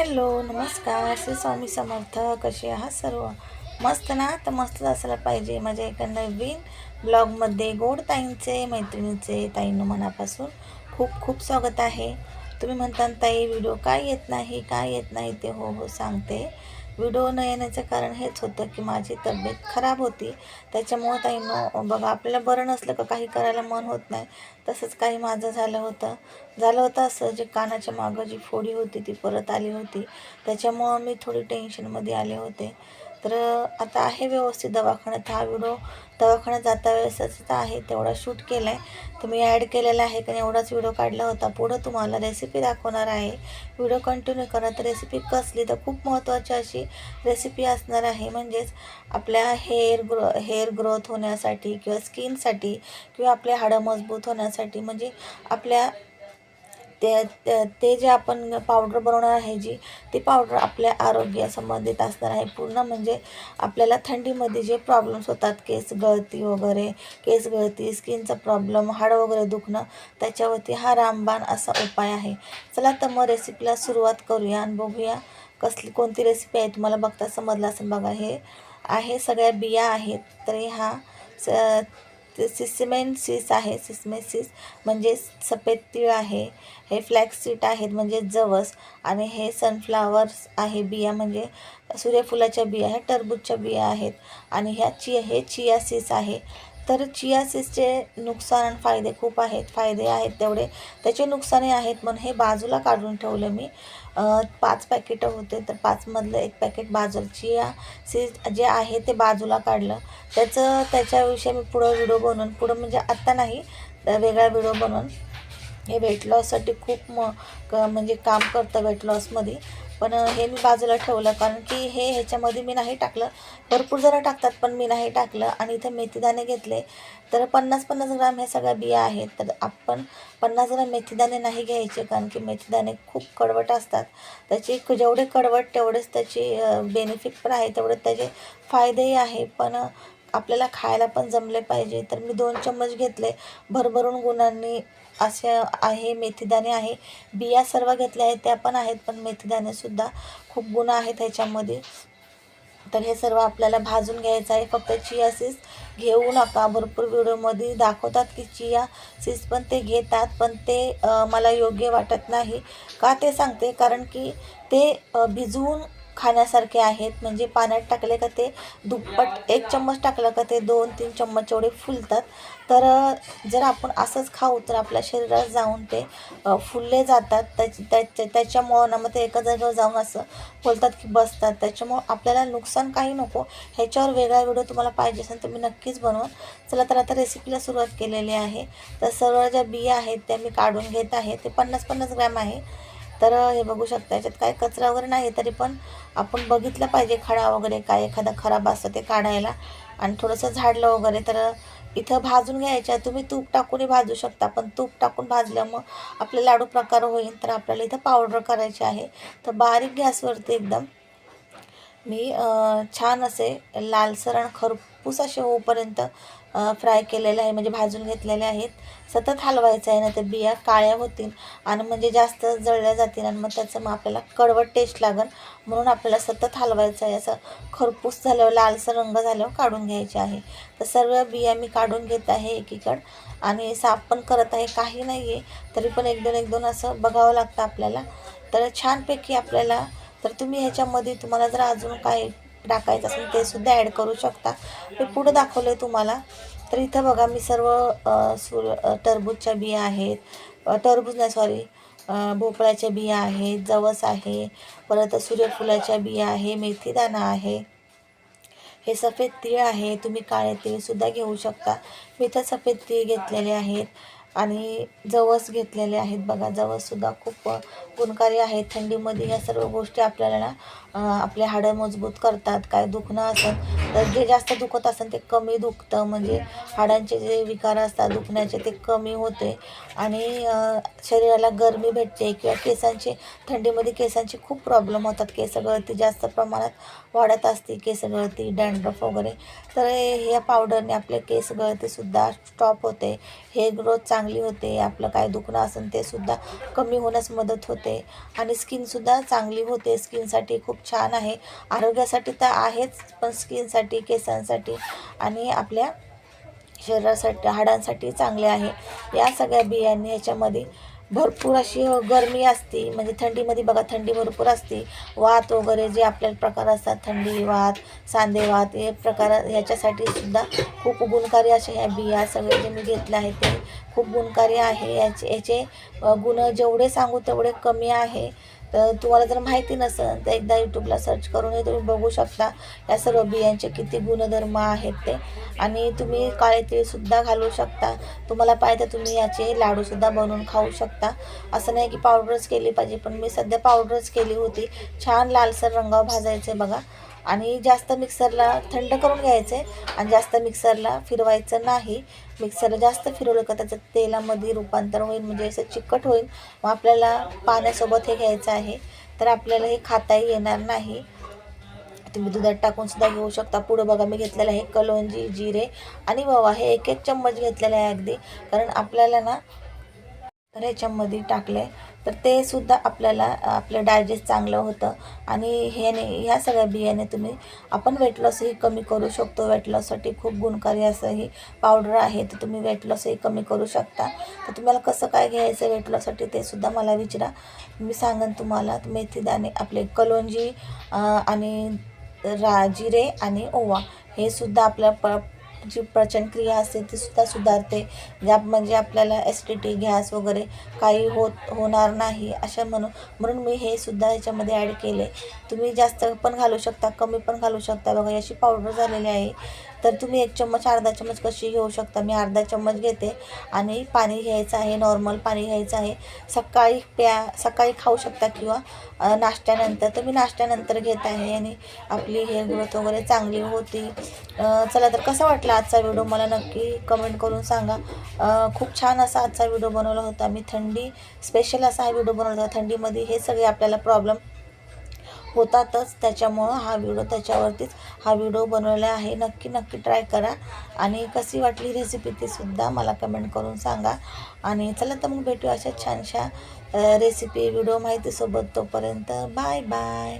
Hello नमस्कार. श्री स्वामी समर्थ. कसे आहात सर्व? मस्त ना? तर मस्तच असायला पाहिजे. माझ्या एका नवीन ब्लॉगमध्ये गोड ताईंचे मैत्रिणीचे ताईंनो मनापासून खूप खूप स्वागत आहे. तुम्ही म्हणता ताई व्हिडिओ काय येत नाही? काय येत नाही? ते हो हो सांगते. व्हिडिओ न येण्याचं कारण हेच होतं की माझी तब्येत खराब होती. त्याच्यामुळं ताई नो बघा आपल्याला बरं नसलं का काही करायला मन होत नाही. तसंच काही माझं झालं होतं. झालं होतं असं जे कानाच्या मागं जी फोडी होती ती परत आली होती. त्याच्यामुळं मी थोडी टेन्शनमध्ये आले होते. तर आता आहे व्यवस्थित दवाखान्यात. हा व्हिडिओ दवाखान्यात जाता वेळेसच आहे तेवढा शूट केला आहे तर मी ॲड केलेला आहे कारण एवढाच व्हिडिओ काढला होता. पुढं तुम्हाला रेसिपी दाखवणार आहे. व्हिडिओ कंटिन्यू करा. तर रेसिपी कसली तर खूप महत्त्वाची अशी रेसिपी असणार आहे. म्हणजेच आपल्या हेअर ग्रो हेअर ग्रोथ होण्यासाठी किंवा स्किनसाठी किंवा आपले हाडं मजबूत होण्यासाठी. म्हणजे आपल्या ते ते- जे आपण पावडर बनवणार आहे जी ती पावडर आपल्या आरोग्यासंबंधित असणार आहे. पूर्ण म्हणजे आपल्याला थंडीमध्ये जे प्रॉब्लेम्स होतात केस गळती वगैरे केस गळती स्किनचा प्रॉब्लेम हाड वगैरे दुखणं त्याच्यावरती हा रामबाण असा उपाय आहे. चला तर मग रेसिपीला सुरुवात करूया आणि बघूया कसली कोणती रेसिपी आहे तुम्हाला बघता समजलं असेल बघा. हे आहे सगळ्या बिया आहेत तरी हा स ते आहे सिसमे म्हणजे सफेद तीळ आहे हे फ्लॅक्स सीट आहेत म्हणजे जवस आणि हे सनफ्लावर्स आहे बिया म्हणजे सूर्यफुलाच्या बिया ह्या टरबूजच्या बिया आहेत आणि ह्या चिया हे चिया सीस आहे. तर चिया सीसचे नुकसान आणि फायदे खूप आहेत फायदे आहेत तेवढे. त्याचे नुकसानही आहेत म्हणून हे बाजूला काढून ठेवलं मी. पाच पॅकेटं होते तर पाचमधलं एक पॅकेट बाजूला चिया सीस जे आहे ते बाजूला काढलं. त्याचं त्याच्याविषयी मी पुढं व्हिडिओ बनवून पुढं म्हणजे आत्ता नाही वेगळा व्हिडिओ बनवून. हे वेट लॉससाठी खूप म क म्हणजे काम करतं वेट लॉसमध्ये पण हे मी बाजूला ठेवलं कारण की हे ह्याच्यामध्ये मी नाही टाकलं. भरपूर जरा टाकतात पण मी नाही टाकलं. आणि इथं मेथीदाणे घेतले. तर पन्नास पन्नास ग्राम ह्या सगळ्या बिया आहेत. तर आपण पन्नास ग्राम मेथीदाणे नाही घ्यायचे कारण की मेथीदाणे खूप कडवट असतात. त्याची जेवढे कडवट तेवढेच त्याची बेनिफिट पण आहे. तेवढे त्याचे फायदेही आहे. पण आपल्याला खायला पण जमले पाहिजे. तर मी दोन चम्मच घेतले. भरभरून गुणांनी असे आहे मेथीदाणे आहे. बिया सर्व घेतल्या आहेत त्या पण आहेत पण मेथीदाणेसुद्धा खूप गुण आहेत ह्याच्यामध्ये. तर हे सर्व आपल्याला भाजून घ्यायचं आहे. फक्त चिया सीस घेऊ नका. भरपूर व्हिडिओमध्ये दाखवतात की चिया सीस पण ते घेतात पण ते मला योग्य वाटत नाही. का ते सांगते? कारण की ते भिजवून खाण्यासारखे आहेत. म्हणजे पाण्यात टाकले का ते दुप्पट एक चम्मच टाकलं का ते दोन तीन चम्मच एवढे फुलतात. तर जर आपण असंच खाऊ तर आपल्या शरीरात जाऊन ते फुलले जातात. त्याच्या त्याच्या त्याच्यामुळं ना मग ते एका जागेवर जाऊन असं बोलतात की बसतात. त्याच्यामुळं आपल्याला नुकसान काही नको. ह्याच्यावर वेगळा व्हिडिओ तुम्हाला पाहिजे असेल तर मी नक्कीच बनवून चला तर आता रेसिपीला सुरुवात केलेली आहे. तर सर्व ज्या बिया आहेत त्या मी काढून घेत आहे. ते पन्नास पन्नास ग्रॅम आहे. तर हे बघू शकता याच्यात काय कचरा वगैरे नाही तरी पण आपण बघितलं पाहिजे खडा वगैरे काय एखादा खराब असतं ते काढायला. आणि थोडंसं झाडलं वगैरे तर इथं भाजून घ्यायच्या. तुम्ही तूप टाकूनही भाजू शकता पण तूप टाकून भाजल्यामुळं आपले लाडू प्रकार होईल. तर आपल्याला इथं पावडर करायची आहे. तर बारीक गॅसवरती एकदम मी छान असे लालसर आणि खरपूस असे होईपर्यंत फ्राय केलेले आहे म्हणजे भाजून घेतलेले आहेत. सतत हलवायचं आहे ना तर बिया काळ्या होतील आणि म्हणजे जास्त जळल्या जातील आणि मग त्याचं मग आपल्याला कडवट टेस्ट लागेल म्हणून आपल्याला सतत हलवायचं आहे. असं खरपूस झाल्यावर लालसर रंग झाल्यावर काढून घ्यायचे आहे. तर सर्व बिया मी काढून घेत आहे एकीकडं आणि साफ पण करत आहे. काही नाही आहे तरी पण एक दोन एक दोन असं बघावं लागतं आपल्याला. तर छानपैकी आपल्याला तर तुम्ही ह्याच्यामध्ये तुम्हाला जर अजून काही टाकायचं असेल ते सुद्धा ॲड करू शकता. मी पुढं दाखवलं आहे तुम्हाला. तर इथं बघा मी सर्व सूर टरबूजच्या बिया आहेत. टरबूज नाही सॉरी भोपळ्याच्या बिया आहेत जवस आहे परत सूर्यफुलाच्या बिया आहे मेथीदाणा आहे. हे सफेद तीळ आहे तुम्ही काळे तीळसुद्धा घेऊ शकता. मी इथं सफेद तीळ घेतलेले आहेत. आणि जवस घेतलेले आहेत बघा जवससुद्धा खूप गुणकारी आहेत. थंडीमध्ये ह्या सर्व गोष्टी आपल्याला ना आपले हाडं मजबूत करतात. काय दुखणं असेल तर जे जास्त दुखत असेल ते कमी दुखतं. म्हणजे हाडांचे जे विकार असतात दुखण्याचे ते कमी होते. आणि शरीराला गरमी भेटते किंवा केसांची थंडीमध्ये केसांची खूप प्रॉब्लेम होतात. केस गळती जास्त प्रमाणात वाढत असते. केस गळती वगैरे. तर ह्या पावडरने आपले केस गळतीसुद्धा स्टॉप होते. हे ग्रोथ चांग चांगली होते आपलं काय दुखणं असेल ते सुद्धा कमी होण्यास मदत होते. आणि स्किनसुद्धा चांगली होते. स्किनसाठी खूप छान आहे. आरोग्यासाठी तर आहेच पण स्किनसाठी केसांसाठी आणि आपल्या शरीरासाठी हाडांसाठी चांगले आहे. या सगळ्या बियांनी ह्याच्यामध्ये भरपूर अशी गरमी असते. म्हणजे थंडीमध्ये बघा थंडी भरपूर असते. वात वगैरे जे आपल्याला प्रकार असतात थंडी वात सांधेवात हे प्रकार ह्याच्यासाठी सुद्धा खूप गुणकारी अशा ह्या बिया सगळे जे मी घेतल्या आहेत ते खूप गुणकारी आहे. याचे याचे गुण जेवढे सांगू तेवढे कमी आहे. तर तुम्हाला जर माहिती नसेल तर एकदा यूट्यूबला सर्च करूनही तुम्ही बघू शकता. या सर्व बियांचे किती गुणधर्म आहेत ते. आणि तुम्ही काळे तीळसुद्धा घालू शकता. तुम्हाला पाहिजे तर तुम्ही याचे लाडूसुद्धा बनवून खाऊ शकता. असं नाही की पावडरच केली पाहिजे पण मी सध्या पावडरच केली होती. छान लालसर रंगावर भाजायचे बघा. आणि जास्त मिक्सरला थंड करून घ्यायचं आहे आणि जास्त मिक्सरला फिरवायचं नाही. मिक्सरला जास्त फिरवलं का त्याचं तेलामध्ये रूपांतर होईल म्हणजे असं चिकट होईल. मग आपल्याला पाण्यासोबत हे घ्यायचं आहे. तर आपल्याला हे खाताही येणार नाही. तुम्ही दुधात टाकून सुद्धा घेऊ शकता. पुढं बघा मी घेतलेलं आहे कलोंजी जिरे आणि ओवा हे एक एक चम्मच घेतलेलं आहे अगदी. कारण आपल्याला ना तर ह्याच्यामध्ये आहे तर ते सुद्धा आपल्याला आपलं डायजेस्ट चांगलं होतं. आणि ह्याने ह्या सगळ्या बियाणे तुम्ही आपण वेट लॉसही कमी करू शकतो. वेट लॉससाठी खूप गुणकारी असं ही पावडर आहे तर तुम्ही वेट लॉसही कमी करू शकता. तर तुम्हाला कसं काय घ्यायचं वेट लॉससाठी ते सुद्धा मला विचारा. मी सांगेन तुम्हाला मेथी दाणे आपले कलोंजी आणि रा जिरे आणि ओवा हे सुद्धा आपल्या प जी पचनक्रिया असते ती सुद्धा सुधारते. ज्या म्हणजे आपल्याला ॲसिडिटी गॅस वगैरे काही होत होणार नाही अशा म्हणून म्हणून मी हे सुद्धा याच्यामध्ये ॲड केले तुम्ही जास्त पण घालू शकता कमी पण घालू शकता. बघा याची पावडर झालेली आहे. तर तुम्ही एक चम्मच अर्धा चम्मच कशी घेऊ शकता? मी अर्धा चम्मच घेते आणि पाणी घ्यायचं आहे नॉर्मल पाणी घ्यायचं आहे. सकाळी प्या सकाळी खाऊ शकता किंवा नाश्त्यानंतर. तर मी नाश्त्यानंतर घेत आहे आणि आपली हेअर ग्रोथ वगैरे चांगली होती. चला तर कसा वाटला आजचा व्हिडिओ? मला नक्की कमेंट करून सांगा. खूप छान असा आजचा व्हिडिओ बनवला होता. मी थंडी स्पेशल असा हा व्हिडिओ बनवला होता. थंडीमध्ये हे सगळे आपल्याला प्रॉब्लेम होतातच. त्याच्यामुळं हा व्हिडिओ त्याच्यावरतीच हा व्हिडिओ बनवला आहे. नक्की नक्की ट्राय करा. आणि कशी वाटली रेसिपी तीसुद्धा मला कमेंट करून सांगा. आणि चला तर मग भेटू अशा छानशा रेसिपी व्हिडिओ माहितीसोबत तोपर्यंत. Bye bye